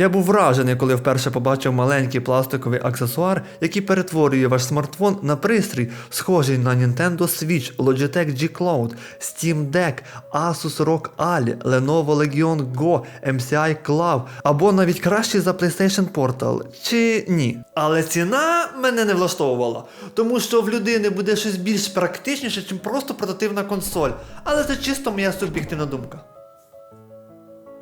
Я був вражений, коли вперше побачив маленький пластиковий аксесуар, який перетворює ваш смартфон на пристрій, схожий на Nintendo Switch, Logitech G Cloud, Steam Deck, Asus ROG Ally, Lenovo Legion Go, MCI Cloud або навіть кращий за PlayStation Portal. Чи ні? Але ціна мене не влаштовувала, тому що в людини буде щось більш практичніше, ніж просто портативна консоль. Але це чисто моя суб'єктивна думка.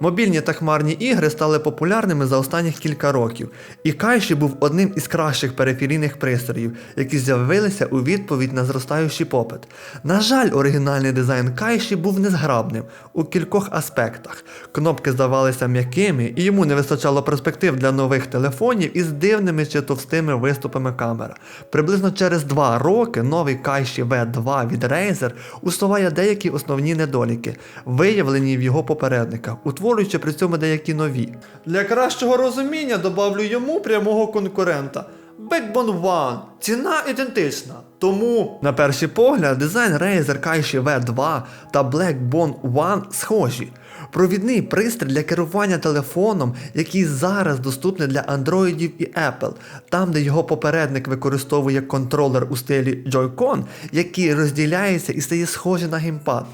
Мобільні та хмарні ігри стали популярними за останніх кілька років, і Кайші був одним із кращих периферійних пристроїв, які з'явилися у відповідь на зростаючий попит. На жаль, оригінальний дизайн Кайші був незграбним у кількох аспектах. Кнопки здавалися м'якими, і йому не вистачало перспектив для нових телефонів із дивними чи товстими виступами камер. Приблизно через два роки новий Кайші V2 від Razer усуває деякі основні недоліки, виявлені в його попередниках, утворюючи при цьому деякі нові. Для кращого розуміння добавлю йому прямого конкурента. Backbone One. Ціна ідентична. Тому, на перший погляд, дизайн Razer Kaishi V2 та Blackbone One схожі. Провідний пристрій для керування телефоном, який зараз доступний для Androidів і Apple, там, де його попередник використовує контролер у стилі Joy-Con, який розділяється і стає схожий на геймпад.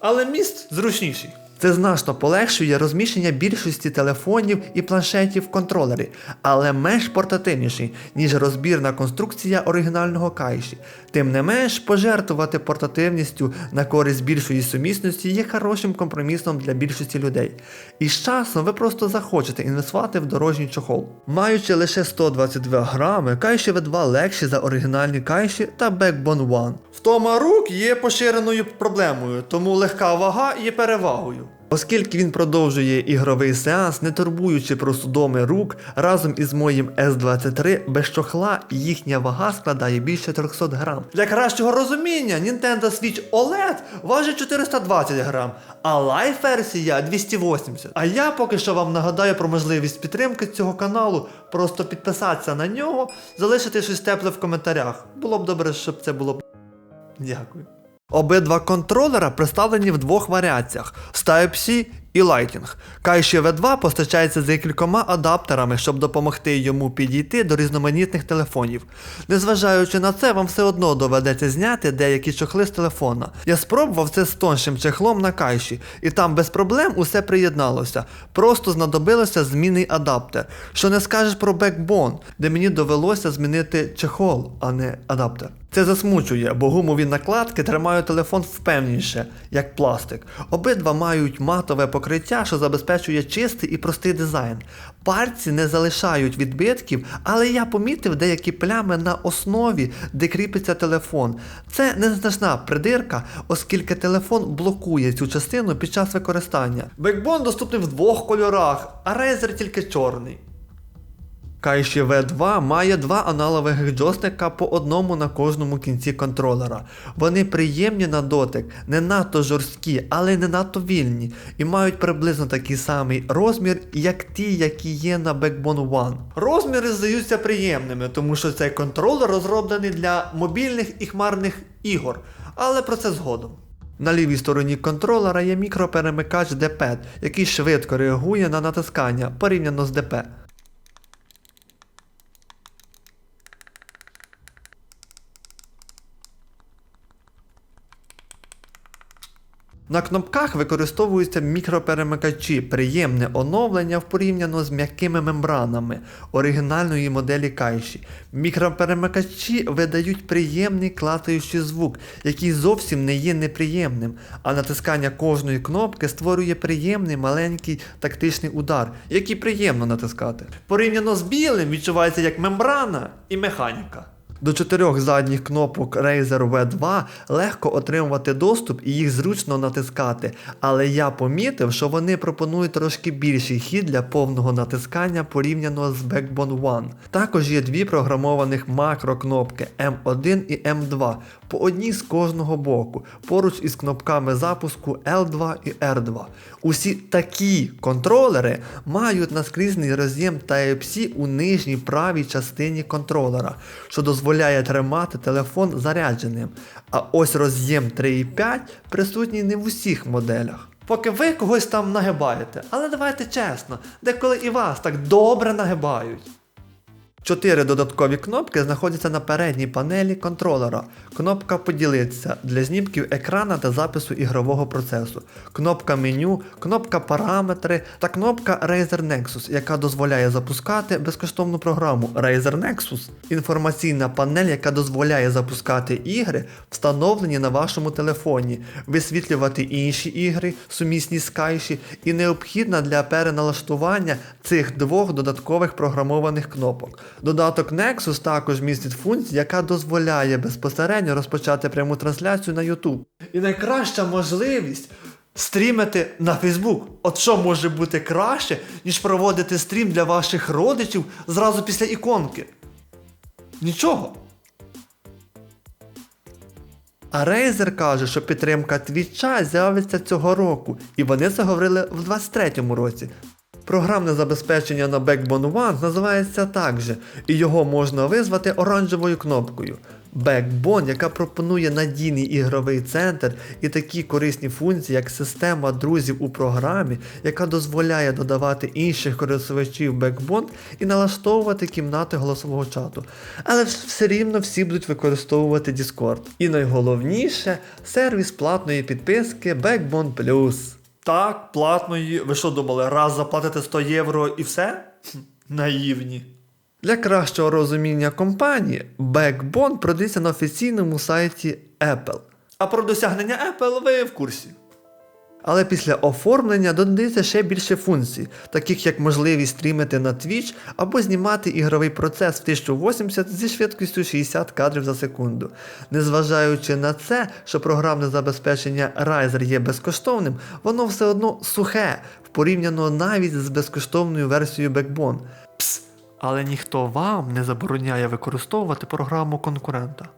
Але міст зручніший. Це значно полегшує розміщення більшості телефонів і планшетів в контролері, але менш портативніший, ніж розбірна конструкція оригінального кайші. Тим не менш, пожертвувати портативністю на користь більшої сумісності є хорошим компромісом для більшості людей. І з часом ви просто захочете інвестувати в дорожній чохол. Маючи лише 122 грами, кайші V2 легші за оригінальні кайші та Backbone One. Втома рук є поширеною проблемою, тому легка вага є перевагою. Оскільки він продовжує ігровий сеанс, не турбуючи про судоми рук, разом із моїм S23 без чохла їхня вага складає більше 300 грам. Для кращого розуміння, Nintendo Switch OLED важить 420 грам, а Live версія 280. А я поки що вам нагадаю про можливість підтримки цього каналу, просто підписатися на нього, залишити щось тепле в коментарях. Було б добре, щоб це було. Дякую. Обидва контролера представлені в двох варіаціях з Type-C і Lightning. Кайші V2 постачається з кількома адаптерами, щоб допомогти йому підійти до різноманітних телефонів. Незважаючи на це, вам все одно доведеться зняти деякі чохли з телефона. Я спробував це з тоншим чехлом на кайші, і там без проблем усе приєдналося. Просто знадобилося змінний адаптер. Що не скажеш про Backbone, де мені довелося змінити чехол, а не адаптер. Це засмучує, бо гумові накладки тримають телефон впевненіше, як пластик. Обидва мають матове покриття, що забезпечує чистий і простий дизайн. Пальці не залишають відбитків, але я помітив деякі плями на основі, де кріпиться телефон. Це незначна придирка, оскільки телефон блокує цю частину під час використання. Бекбон доступний в двох кольорах, а Razer тільки чорний. Кайші V2 має два аналогових джойстика по одному на кожному кінці контролера. Вони приємні на дотик, не надто жорсткі, але не надто вільні, і мають приблизно такий самий розмір, як ті, які є на Backbone One. Розміри здаються приємними, тому що цей контролер розроблений для мобільних і хмарних ігор, але про це згодом. На лівій стороні контролера є мікроперемикач D-Pad, який швидко реагує на натискання порівняно з DP. На кнопках використовуються мікроперемикачі, приємне оновлення в порівняно з м'якими мембранами оригінальної моделі Кайші. Мікроперемикачі видають приємний клацаючий звук, який зовсім не є неприємним, а натискання кожної кнопки створює приємний маленький тактичний удар, який приємно натискати. Порівняно з білим відчувається як мембрана і механіка. До чотирьох задніх кнопок Razer V2 легко отримувати доступ і їх зручно натискати, але я помітив, що вони пропонують трошки більший хід для повного натискання порівняно з Backbone One. Також є дві програмованих макрокнопки M1 і M2 по одній з кожного боку, поруч із кнопками запуску L2 і R2. Усі такі контролери мають наскрізний роз'єм Type-C у нижній правій частині контролера, що дозволяє тримати телефон зарядженим. А ось роз'єм 3.5 присутній не в усіх моделях. Поки ви когось там нагибаєте. Але давайте чесно, деколи і вас так добре нагибають. Чотири додаткові кнопки знаходяться на передній панелі контролера. Кнопка Поділитися для знімків екрана та запису ігрового процесу, кнопка меню, кнопка Параметри та кнопка Razer Nexus, яка дозволяє запускати безкоштовну програму Razer Nexus. Інформаційна панель, яка дозволяє запускати ігри, встановлені на вашому телефоні, висвітлювати інші ігри, сумісні з кайші, і необхідна для переналаштування цих двох додаткових програмованих кнопок. Додаток Nexus також містить функцію, яка дозволяє безпосередньо розпочати пряму трансляцію на YouTube. І найкраща можливість стрімити на Facebook. От що може бути краще, ніж проводити стрім для ваших родичів зразу після іконки? Нічого. А Razer каже, що підтримка Твіча з'явиться цього року, і вони це говорили в 23-му році. Програмне забезпечення на Backbone One називається так же, і його можна визвати оранжевою кнопкою. Backbone, яка пропонує надійний ігровий центр і такі корисні функції, як система друзів у програмі, яка дозволяє додавати інших користувачів Backbone і налаштовувати кімнати голосового чату. Але все рівно всі будуть використовувати Discord. І найголовніше сервіс платної підписки Backbone Plus. Так, платної. Ви що думали, раз заплатите 100 євро і все? Наївні. Для кращого розуміння компанії, Backbone продається на офіційному сайті Apple. А про досягнення Apple ви в курсі. Але після оформлення додається ще більше функцій, таких як можливість стрімити на Twitch або знімати ігровий процес в 1080 зі швидкістю 60 кадрів за секунду. Незважаючи на це, що програмне забезпечення Riser є безкоштовним, воно все одно сухе, порівняно навіть з безкоштовною версією Backbone. Пс, але ніхто вам не забороняє використовувати програму конкурента.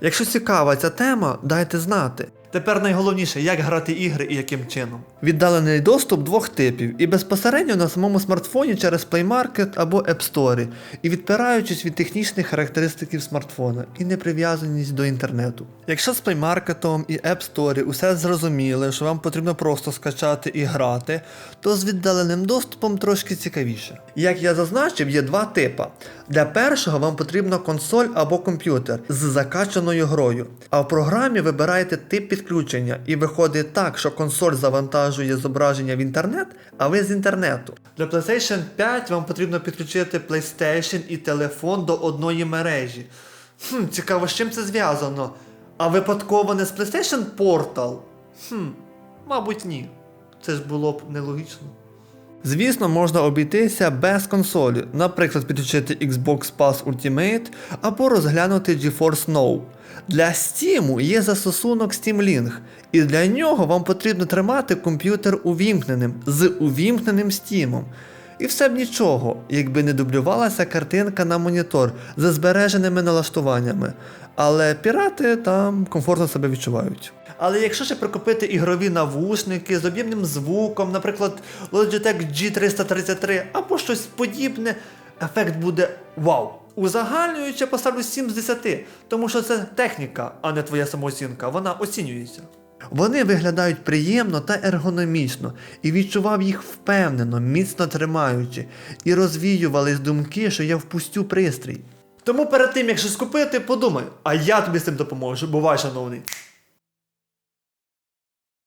Якщо цікава ця тема, дайте знати. Тепер найголовніше, як грати ігри і яким чином. Віддалений доступ двох типів, і безпосередньо на самому смартфоні через Play Market або App Store, і відпираючись від технічних характеристиків смартфона і неприв'язаність до інтернету. Якщо з Play Market і App Store усе зрозуміли, що вам потрібно просто скачати і грати, то з віддаленим доступом трошки цікавіше. Як я зазначив, є два типи. Для першого вам потрібна консоль або комп'ютер з закачаною грою. А в програмі вибираєте тип підключення, і виходить так, що консоль завантажує зображення в інтернет, а ви з інтернету. Для PlayStation 5 вам потрібно підключити PlayStation і телефон до одної мережі. Хм, цікаво, з чим це зв'язано. А випадково не з PlayStation Portal? Хм, мабуть, ні. Це ж було б нелогічно. Звісно, можна обійтися без консолі, наприклад, підключити Xbox Pass Ultimate або розглянути GeForce Now. Для Steam є застосунок Steam Link, і для нього вам потрібно тримати комп'ютер увімкненим з увімкненим Steam. І все б нічого, якби не дублювалася картинка на монітор за збереженими налаштуваннями. Але пірати там комфортно себе відчувають. Але якщо ще прикупити ігрові навушники з об'ємним звуком, наприклад, Logitech G333 або щось подібне, ефект буде вау. Узагальнюючи, поставлю 7 з 10, тому що це техніка, а не твоя самооцінка, вона оцінюється. Вони виглядають приємно та ергономічно, і відчував їх впевнено, міцно тримаючи, і розвіювались думки, що я впустю пристрій. Тому перед тим, як щось купити, подумай, а я тобі з цим допоможу, бувай, шановний.